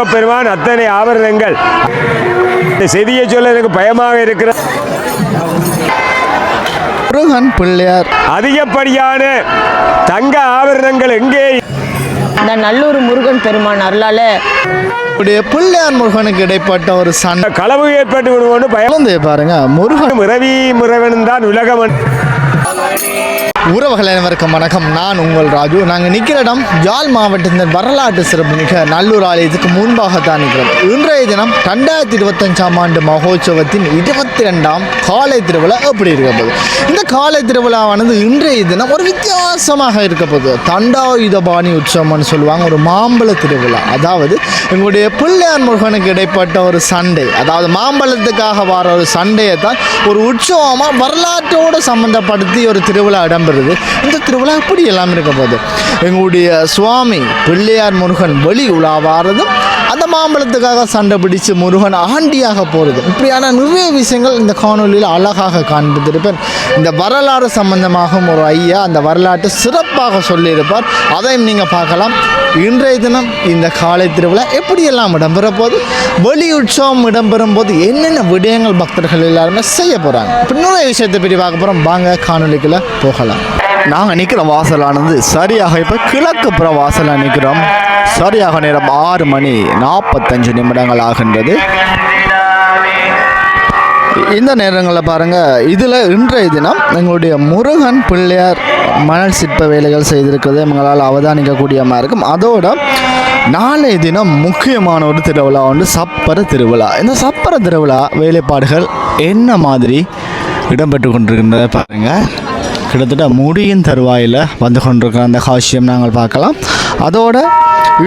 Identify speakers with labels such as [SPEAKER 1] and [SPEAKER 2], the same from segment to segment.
[SPEAKER 1] முருகப்பெருமான் அத்தனை ஆபரணங்கள். இந்த செய்தியை சொல்ல எனக்கு பயமாக இருக்கிற
[SPEAKER 2] முருகன் பிள்ளையார்.
[SPEAKER 1] அதிகப்படியான தங்க ஆபரணங்கள் எங்கே?
[SPEAKER 3] இந்த நல்லூர் முருகன் பெருமான் அருளால
[SPEAKER 2] பிள்ளையார் முருகனுக்கு இடைப்பட்ட ஒரு சண்டை.
[SPEAKER 1] களவு ஏற்பட்டு விடுவோன்னு பயம்.
[SPEAKER 2] குழந்தைய பாருங்க முருகன்.
[SPEAKER 1] முறவி முறவன் தான் உலகம்
[SPEAKER 2] உறவுகள் அனைவருக்கும் வணக்கம். நான் உங்கள் ராஜு. நாங்கள் நிற்கிற இடம் யாழ் மாவட்டத்தின் வரலாற்று சிறப்புமிக்க நல்லூர் ஆலயத்துக்கு முன்பாகத்தான் நிற்கிறோம் இன்றைய தினம் ரெண்டாயிரத்தி இருபத்தஞ்சாம் ஆண்டு மகோத்சவத்தின் இருபத்தி ரெண்டாம் காலை திருவிழா எப்படி இருக்க போகுது? இந்த காலை திருவிழாவானது இன்றைய தினம் ஒரு வித்தியாசமாக இருக்க போகுது. தண்டாயுதபாணி உற்சவம்னு சொல்லுவாங்க ஒரு மாம்பழ திருவிழா. அதாவது எங்களுடைய பிள்ளையார் முருகனுக்கு இடைப்பட்ட ஒரு சண்டை. அதாவது மாம்பழத்துக்காக வர ஒரு சண்டையை தான் ஒரு உற்சவமாக வரலாற்றோடு சம்மந்தப்படுத்தி ஒரு திருவிழா இடம்பெறுது இந்த திருவிழா இப்படி எல்லாம் இருக்க போகுது. எங்களுடைய சுவாமி பிள்ளையார் முருகன் வெளி உலாவாரதும் அந்த மாம்பழத்துக்காக சண்டை பிடிச்சு முருகன் ஆண்டியாக போகிறது இப்படியான நிறைய விஷயங்கள் இந்த காணொலியில் அழகாக காண்பித்திருப்பேன். இந்த வரலாறு சம்பந்தமாகவும் ஒரு ஐயா அந்த வரலாற்றை சிறப்பாக சொல்லியிருப்பார். அதையும் நீங்கள் பார்க்கலாம். இன்றைய தினம் இந்த காலை திருவிழா எப்படியெல்லாம் இடம்பெற போது வெளி உற்சவம் இடம்பெறும் போது என்னென்ன விடயங்கள் பக்தர்கள் எல்லாருமே செய்ய போகிறாங்க இப்போ இன்னொரு விஷயத்தை பற்றி பார்க்க போகிறோம் வாங்க காணொலிக்குள்ளே போகலாம். நாங்கள் நிற்கிற வாசலானது சரியாக இப்போ கிழக்கு புற வாசலாக நிற்கிறோம் சரியாக நேரம் ஆறு மணி நாற்பத்தஞ்சு நிமிடங்கள் ஆகின்றது. இந்த நேரங்களில் பாருங்கள் இதில் இன்றைய தினம் எங்களுடைய முருகன் பிள்ளையார் மணல் சிற்ப வேலைகள் செய்திருக்கிறது. எங்களால் அவதானிக்கக்கூடியமாக இருக்கும். அதோட நாளைய தினம் முக்கியமான ஒரு திருவிழா வந்து சப்பர திருவிழா. இந்த சப்பர திருவிழா வேலைப்பாடுகள் என்ன மாதிரி இடம்பெற்று கொண்டிருக்கின்றத பாருங்கள் கிட்டத்தட்ட முடியின் தருவாயில் வந்து கொண்டிருக்கிற அந்த காட்சியம் நாங்கள் பார்க்கலாம். அதோட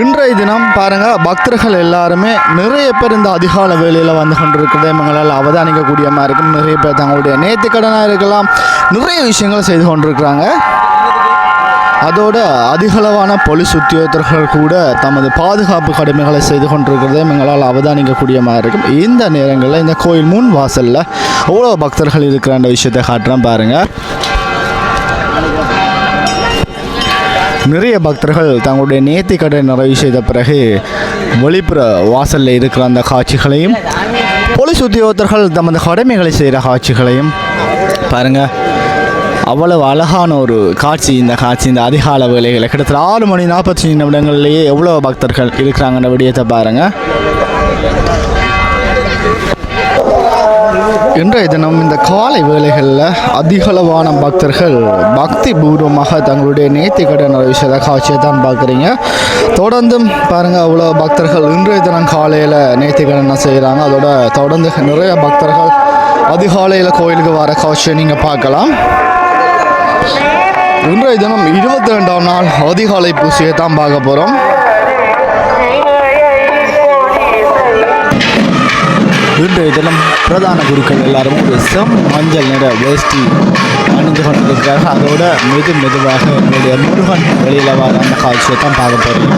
[SPEAKER 2] இன்றைய தினம் பாருங்கள் பக்தர்கள் எல்லாருமே நிறைய பேர் இந்த அதிகால வேலையில் வந்து கொண்டிருக்கிறதை எங்களால் அவதானிக்கக்கூடிய மாதிரி இருக்கும். நிறைய பேர் தங்களுடைய நேர்த்திக்கடனாக இருக்கலாம். நிறைய விஷயங்கள் செய்து கொண்டிருக்கிறாங்க. அதோட அதிகளவான போலீஸ் உத்தியோகத்தர்கள் கூட தமது பாதுகாப்பு கடமைகளை செய்து கொண்டிருக்கிறதே எங்களால் அவதானிக்கக்கூடிய மாதிரி இருக்கும். இந்த நேரங்களில் இந்த கோயில் முன் வாசலில் அவ்வளோ பக்தர்கள் இருக்கிற அந்த விஷயத்தை காட்டுறேன் பாருங்கள் நிறைய பக்தர்கள் தங்களுடைய நேர்த்தி கடை நிறைவு செய்த பிறகு வெளிப்புற வாசலில் இருக்கிற அந்த காட்சிகளையும் போலீஸ் உத்தியோகத்தர்கள் தமது கடமைகளை செய்கிற காட்சிகளையும் பாருங்கள் அவ்வளவு அழகான ஒரு காட்சி இந்த காட்சி இந்த அதிகால வேலைகளை கிட்டத்தட்ட ஆறு மணி நாற்பத்தஞ்சு நிமிடங்கள்லேயே எவ்வளோ பக்தர்கள் இருக்கிறாங்கன்ற விடயத்தை பாருங்கள் இன்றைய தினம் இந்த காலை வேளைகளில் அதிகளவான பக்தர்கள் பக்தி பூர்வமாக தங்களுடைய நேர்த்தி கடன் விஷயத்த காட்சியை தான் பார்க்குறீங்க. தொடர்ந்தும் பாருங்கள் அவ்வளோ பக்தர்கள் இன்றைய தினம் காலையில் நேர்த்தி கடனை செய்கிறாங்க. அதோட தொடர்ந்து நிறைய பக்தர்கள் அதிகாலையில் கோயிலுக்கு வர காட்சியை நீங்கள் பார்க்கலாம். இன்றைய தினம் இருபத்தி ரெண்டாம் நாள் அதிகாலை பூசியை தான் பார்க்க போகிறோம். இன்றைய தினம் பிரதான குருக்கள் எல்லாரும் ஒரு செம் மஞ்சள் நிற வேஷ்டி அணிந்து கொண்டிருக்கிறார்கள். அதோட மெது மெதுவாக எங்களுடைய முருகன் வெளியில் வர அந்த காட்சியை தான் பார்க்க போகிறோம்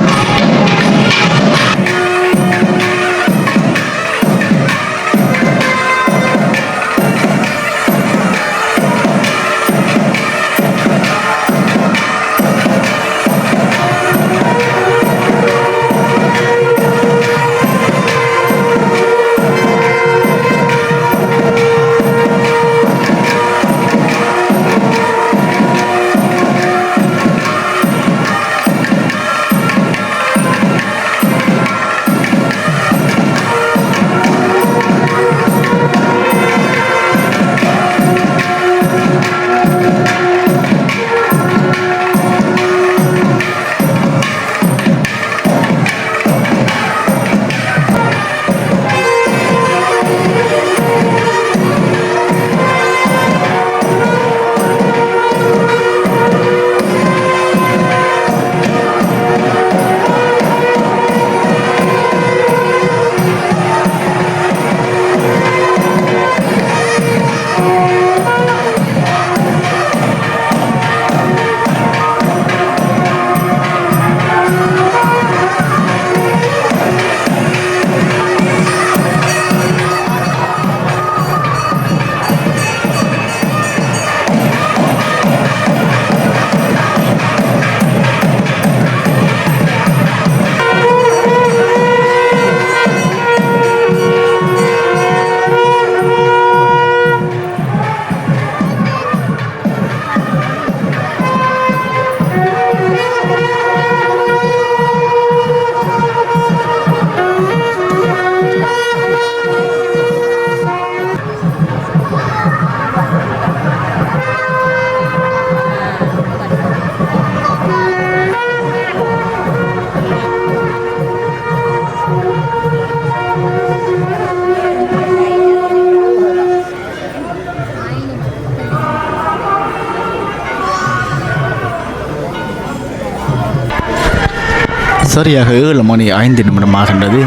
[SPEAKER 2] சரியாக ஏழு மணி ஐந்து நிமிடம் ஆகின்றது.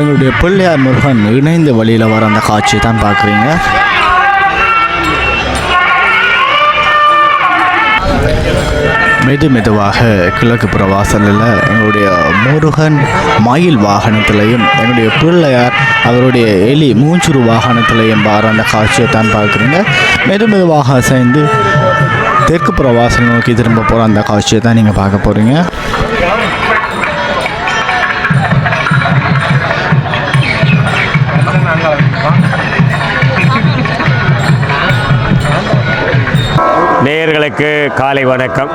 [SPEAKER 2] எங்களுடைய பிள்ளையார் முருகன் இணைந்த வழியில் வர அந்த காட்சியை தான் பார்க்குறீங்க. மெது மெதுவாக கிழக்கு புற வாசலில் எங்களுடைய முருகன் மயில் வாகனத்திலையும் எங்களுடைய பிள்ளையார் அவருடைய எலி மூஞ்சுரு வாகனத்திலையும் வர அந்த காட்சியை தான் பார்க்குறீங்க. மெது மெதுவாக சேர்ந்து தெற்கு புற வாசல் நோக்கி திரும்ப போகிற அந்த காட்சியை தான் நீங்கள் பார்க்க போகிறீங்க
[SPEAKER 1] நேயர்களுக்கு காலை வணக்கம்.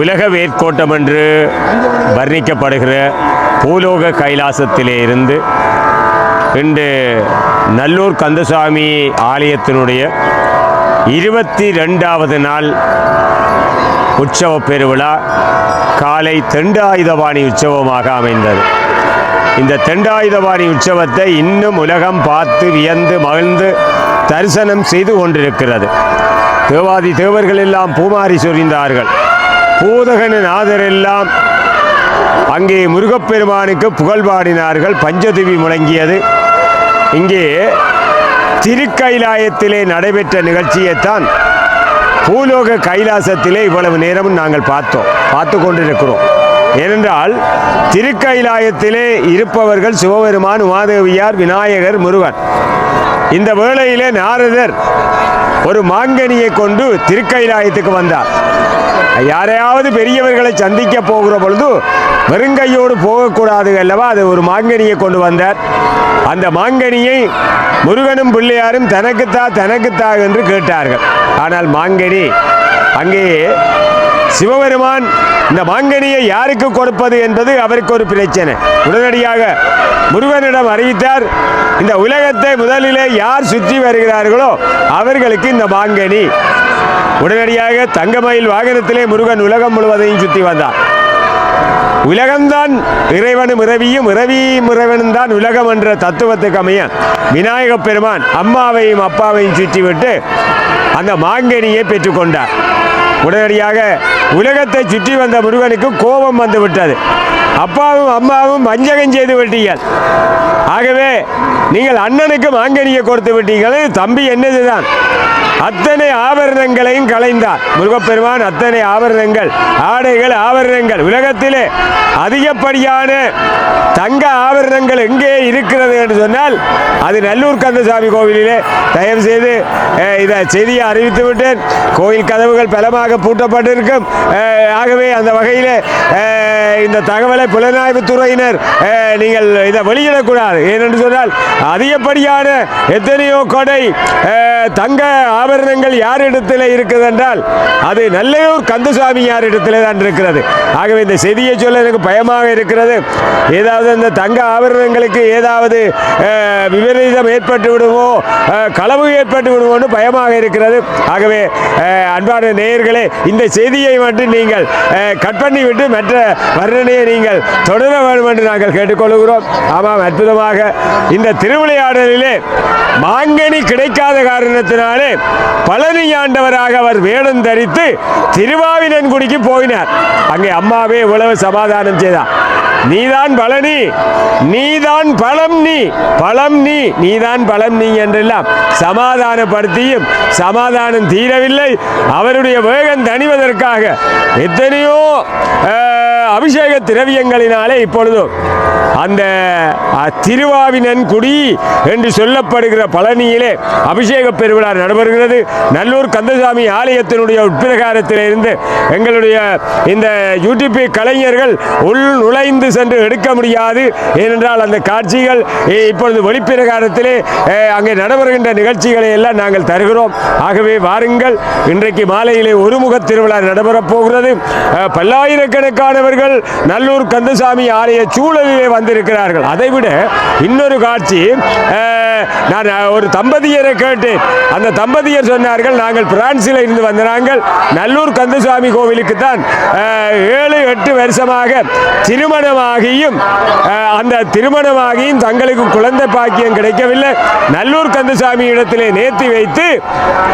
[SPEAKER 1] உலக வேர்க்கோட்டம் என்று வர்ணிக்கப்படுகிற பூலோக கைலாசத்திலே இருந்து இன்று நல்லூர் கந்தசாமி ஆலயத்தினுடைய இருபத்தி ரெண்டாவது நாள் உற்சவ பெருவிழா காலை தெண்டாயுதபாணி உற்சவமாக அமைந்தது. இந்த தெண்டாயுதபாணி உற்சவத்தை இன்னும் உலகம் பார்த்து வியந்து மகிழ்ந்து தரிசனம் செய்து கொண்டிருக்கிறது. தேவாதி தேவர்கள் எல்லாம் பூமாரி சொரிந்தார்கள். பூதகன நாதரெல்லாம் அங்கே முருகப்பெருமானுக்கு புகழ் பாடினார்கள். பஞ்சதுவி முழங்கியது. இங்கே திருக்கைலாயத்திலே நடைபெற்ற நிகழ்ச்சியைத்தான் பூலோக கைலாசத்திலே இவ்வளவு நேரமும் நாங்கள் பார்த்தோம் பார்த்து கொண்டிருக்கிறோம். ஏனென்றால் திருக்கைலாயத்திலே இருப்பவர்கள் சிவபெருமான் உமாதேவியார் விநாயகர் முருகன். இந்த வேளையிலே நாரதர் ஒரு மாங்கனியை கொண்டு திருக்கைலாயத்துக்கு வந்தார். யாரையாவது பெரியவர்களை சந்திக்க போகிற பொழுது வெறுங்கையோடு போகக்கூடாது அல்லவா? அது ஒரு மாங்கனியை கொண்டு வந்தார். அந்த மாங்கனியை முருகனும் பிள்ளையாரும் தனக்குத்தா தனக்குத்தா என்று கேட்டார்கள். ஆனால் மாங்கனி அங்கே சிவபெருமான் இந்த மாங்கனியை யாருக்கு கொடுப்பது என்பது அவருக்கு ஒரு பிரச்சனை. உடனடியாக முருகனிடம் அறிவித்தார் இந்த உலகத்தை முதலிலே யார் சுற்றி வருகிறார்களோ அவர்களுக்கு இந்த மாங்கனி. உடனடியாக தங்கமயில் வாகனத்திலே முருகன் உலகம் முழுவதையும் சுற்றி வந்தார். உலகம்தான் இறைவனும் இரவியும் இரவியும் இறைவனும் தான் உலகம் என்ற தத்துவத்துக்கு அமைய விநாயகப் பெருமான் அம்மாவையும் அப்பாவையும் சுற்றிவிட்டு அந்த மாங்கனியை பெற்றுக்கொண்டார் உடனடியாக உலகத்தை சுற்றி வந்த முருகனுக்கு கோபம் வந்துவிட்டது. அப்பாவும் அம்மாவும் வஞ்சகம் செய்து விட்டீர்கள். ஆகவே நீங்கள் அண்ணனுக்கு மாங்கனியை கொடுத்து விட்டீர்கள். தம்பி என்னதுதான்? அத்தனை ஆபரணங்களையும் கலைந்தார் முருகப்பெருமான் அத்தனை ஆபரணங்கள் ஆடைகள் ஆபரணங்கள். உலகத்திலே அதிகப்படியான தங்க ஆபரணங்கள் எங்கே இருக்கிறது என்று சொன்னால் அது நல்லூர் கந்தசாமி கோவிலிலே. தயவு செய்து இதை செய்தியை அறிவித்து விட்டேன். கோயில் கதவுகள் பலமாக பூட்டப்பட்டிருக்கும். ஆகவே அந்த வகையில் இந்த தகவலை புலனாய்வு துறையினர் நீங்கள் இதை வெளியிடக்கூடாது. ஏனென்று சொன்னால் அதிகப்படியான எத்தனையோ கொடை தங்க ஆபரணங்கள் யாரிடத்தில் இருக்குது என்றால் அது நல்லூர் கந்தசுவாமி யாரிடத்தில் தான் இருக்கிறது. ஆகவே இந்த செய்தியை சொல்ல எனக்கு பயமாக இருக்கிறது. ஏதாவது இந்த தங்க ஆபரணங்களுக்கு ஏதாவது விபரீதம் ஏற்பட்டு விடுமோ களவு ஏற்பட்டு விடுமோன்னு பயமாக இருக்கிறது. ஆகவே அன்பான நேயர்களே இந்த செய்தியை மட்டும் நீங்கள் கட் பண்ணிவிட்டு மற்ற வர்ணனையை நீங்கள் தொடர வேண்டும் என்று நாங்கள் கேட்டுக்கொள்கிறோம். ஆமாம் அற்புதமாக. இந்த திருவிளையாடலிலே மாங்கனி கிடைக்காத காரணத்தினாலே பழனி ஆண்டவராக அவர் வேடம் தரித்து திருவாவினன்குடிக்கு போயினார். அங்கே அம்மாவே உழவு சமாதானம் செய்தார் நீதான் பழனி நீதான் பழம் நீ பழம் நீ நீதான் பழம் நீ என்றெல்லாம் சமாதானப்படுத்தியும் சமாதானம் தீரவில்லை. அவருடைய வேகம் தணிவதற்காக எத்தனையோ அபிஷேக திரவியங்களினாலே இப்பொழுதும் அந்த அஹ், திருவாவினன்குடி என்று சொல்லப்படுகிற பழனியிலே அபிஷேக பெருவிழா நடைபெறுகிறது. நல்லூர் கந்தசாமி ஆலயத்தினுடைய உட்பிரகாரத்திலிருந்து எங்களுடைய இந்த யூடிபி கலைஞர்கள் உள் நுழைந்து சென்று எடுக்க முடியாது. ஏனென்றால் அந்த காட்சிகள் இப்பொழுது வெளிப்பிரகாரத்திலே அங்கே நடைபெறுகின்ற நிகழ்ச்சிகளை எல்லாம் நாங்கள் தருகிறோம். ஆகவே வாருங்கள் இன்றைக்கு மாலையிலே ஒருமுக திருவிழா நடைபெறப் போகிறது. பல்லாயிரக்கணக்கானவர்கள் நல்லூர் கந்தசாமி ஆலய சூழலிலே வந்து வந்திருக்கிறார்கள் அதைவிட இன்னொரு காட்சி நான் ஒரு தம்பதியரை கேட்டேன். அந்த தம்பதியர் சொன்னார்கள் நாங்கள் பிரான்சில் இருந்து வந்த நாங்கள் நல்லூர் கந்தசுவாமி கோவிலுக்கு தான் ஏழு எட்டு வருஷமாக திருமணமாகியும் அந்த திருமணமாகியும் தங்களுக்கு குழந்தை பாக்கியம் கிடைக்கவில்லை. நல்லூர் கந்தசாமி இடத்திலே நேர்த்தி வைத்து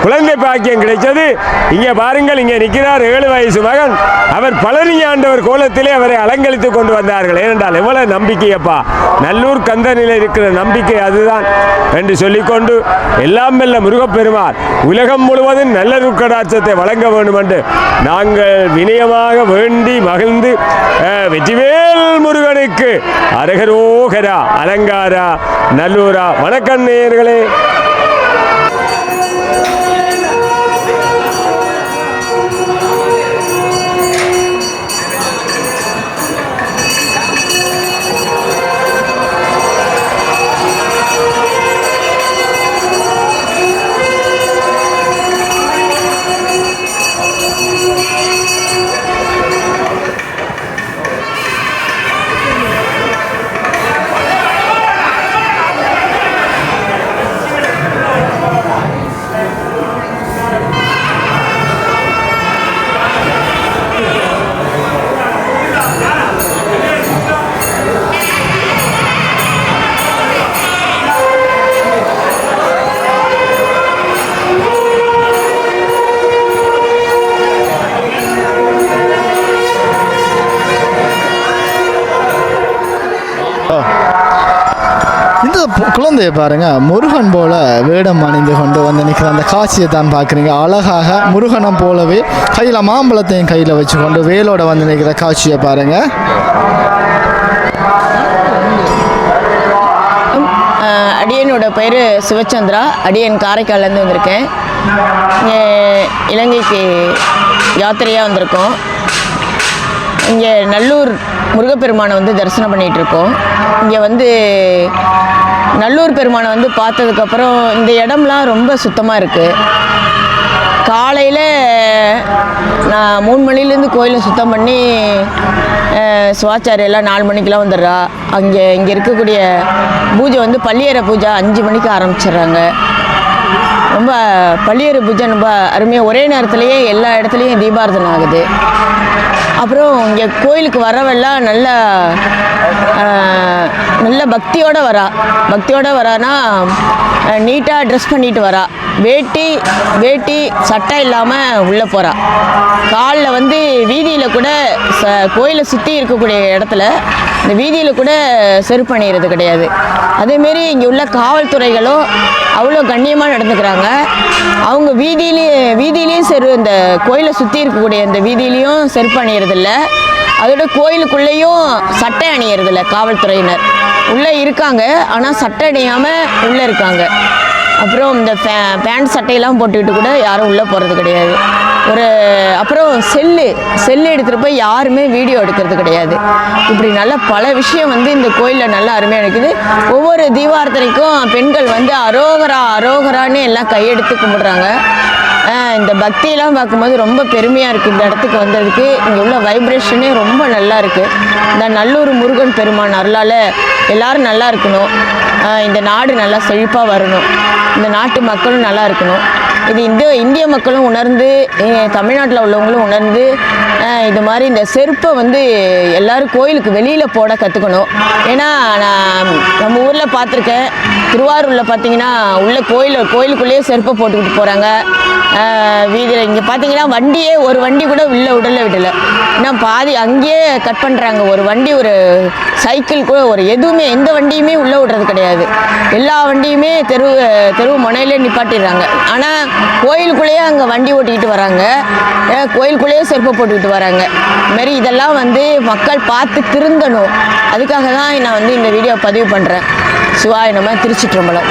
[SPEAKER 1] குழந்தை பாக்கியம் கிடைச்சது இங்கே பாருங்கள் இங்கே நிற்கிறார் ஏழு வயசு மகன். அவர் பழனி ஆண்டவர் கோலத்திலே அவரை அலங்கரித்துக் கொண்டு வந்தார்கள். ஏனென்றால் எவ்வளவு நம்பிக்கையப்பா. நல்லூர் கந்தனில் இருக்கிற நம்பிக்கை அதுதான் என்று சொல்லிக்கொண்டு எல்லாம் மெல்ல முருகப்பெருமான் உலகம் முழுவதும் நல்ல கடாட்சத்தை வழங்க வேண்டும் என்று நாங்கள் வினயமாக வேண்டி மகிழ்ந்து அஹ், வெற்றிவேல் முருகனுக்கு அரகரோகரா அலங்காரா நல்லூரா. வணக்கம் நேயர்களே.
[SPEAKER 2] இந்த குழந்தையை பாருங்க. முருகன் போல வேடம் அணிந்து கொண்டு வந்து நிற்கிற அந்த காட்சியை தான் பார்க்குறீங்க. அழகாக முருகனை போலவே கையில் மாம்பழத்தையும் கையில் வச்சு கொண்டு வேலோட வந்து நிற்கிற காட்சியை பாருங்க.
[SPEAKER 3] அடியனோட பேர் சிவச்சந்திரா. அடியன் காரைக்கால்லேருந்து வந்திருக்கேன். இங்கே இலங்கைக்கு யாத்திரையாக வந்திருக்கோம். இங்கே நல்லூர் முருகப்பெருமானை வந்து தரிசனம் பண்ணிகிட்ருக்கோம் இங்கே வந்து நல்லூர் பெருமானை வந்து பார்த்ததுக்கப்புறம் இந்த இடம்லாம் ரொம்ப சுத்தமாக இருக்குது காலையில் நான் மூணு மணிலேருந்து கோயிலை சுத்தம் பண்ணி சுவாச்சாரியெல்லாம் எல்லாம் நாலு மணிக்கெலாம் வந்துடுறா. அங்கே இங்கே இருக்கக்கூடிய பூஜை வந்து பள்ளியறை பூஜை அஞ்சு மணிக்கு ஆரம்பிச்சிடுறாங்க. ரொம்ப பள்ளியறை பூஜை ரொம்ப அருமையாக ஒரே நேரத்துலேயே எல்லா இடத்துலையும் தீபாரதனை ஆகுது. அப்புறம் இங்கே கோயிலுக்கு வரவெல்லாம் நல்லா நல்ல பக்தியோடு வரா. பக்தியோடு வரானா நீட்டாக ட்ரெஸ் பண்ணிட்டு வரா. வேட்டி வேட்டி சட்டை இல்லாமல் உள்ளே போகிறா காலில் வந்து வீதியில் கூட ச கோயிலை சுற்றி இருக்கக்கூடிய இடத்துல இந்த வீதியில் கூட செருப்பு அணியிறது கிடையாது. அதேமாரி இங்கே உள்ள காவல்துறைகளும் அவ்வளோ கண்ணியமாக நடந்துக்கிறாங்க. அவங்க வீதியிலே வீதியிலையும் செரு இந்த கோயிலை சுற்றி இருக்கக்கூடிய இந்த வீதியிலையும் செருப்பு அணியறதில்ல. அதோட கோயிலுக்குள்ளேயும் சட்டை அணியறதில்ல காவல்துறையினர். உள்ளே இருக்காங்க ஆனால் சட்டை அணியாமல் உள்ளே இருக்காங்க. அப்புறம் இந்த ஃபே பேண்ட் சட்டையெல்லாம் போட்டுக்கிட்டு கூட யாரும் உள்ளே போகிறது கிடையாது. ஒரு அப்புறம் செல்லு செல்லு எடுத்துகிட்டு போய் யாருமே வீடியோ எடுக்கிறது கிடையாது. இப்படி நல்ல பல விஷயம் வந்து இந்த கோயிலில் நல்லா அருமையாக இருக்குது ஒவ்வொரு தீபார்த்தனைக்கும் பெண்கள் வந்து அரோகரா அரோகரான்னு எல்லாம் கையெடுத்து கும்பிடுறாங்க. இந்த பக்தியெல்லாம் பார்க்கும்போது ரொம்ப பெருமையாக இருக்குது இந்த இடத்துக்கு வந்ததுக்கு. இங்கே உள்ள வைப்ரேஷனே ரொம்ப நல்லா இருக்குது இந்த நல்லூர் முருகன் பெருமான் அருளால் எல்லோரும் நல்லா இருக்கணும். இந்த நாடு நல்லா செழிப்பாக வரணும். இந்த நாட்டு மக்களும் நல்லா இருக்கணும். இது இந்த இந்திய மக்களும் உணர்ந்து தமிழ்நாட்டில் உள்ளவங்களும் உணர்ந்து இது மாதிரி இந்த செருப்பை வந்து எல்லாரும் கோயிலுக்கு வெளியில் போட கற்றுக்கணும் ஏன்னா நான் நம்ம ஊரில் பார்த்துருக்கேன். திருவாரூரில் பார்த்தீங்கன்னா உள்ள கோயில் கோயிலுக்குள்ளேயே செருப்பை போட்டுக்கிட்டு போகிறாங்க வீதியில் இங்கே பார்த்தீங்கன்னா வண்டியே ஒரு வண்டி கூட உள்ள விடல விடலை. இன்னும் பாதி அங்கேயே கட் பண்ணுறாங்க ஒரு வண்டி ஒரு சைக்கிள் கூட ஒரு எதுவுமே எந்த வண்டியுமே உள்ளே விடுறது கிடையாது. எல்லா வண்டியுமே தெரு தெரு முனையிலே நிப்பாட்டிடுறாங்க. ஆனால் கோயிலுக்குள்ளேயே அங்கே வண்டி ஓட்டிக்கிட்டு வராங்க. கோயிலுக்குள்ளேயே செருப்பு போட்டுக்கிட்டு வராங்க. இதுமாரி இதெல்லாம் வந்து மக்கள் பார்த்து திருந்தணும். அதுக்காக தான் நான் வந்து இந்த வீடியோ பதிவு பண்ணுறேன் சிவாய நம்ம திருச்சிற்றம்பலம்.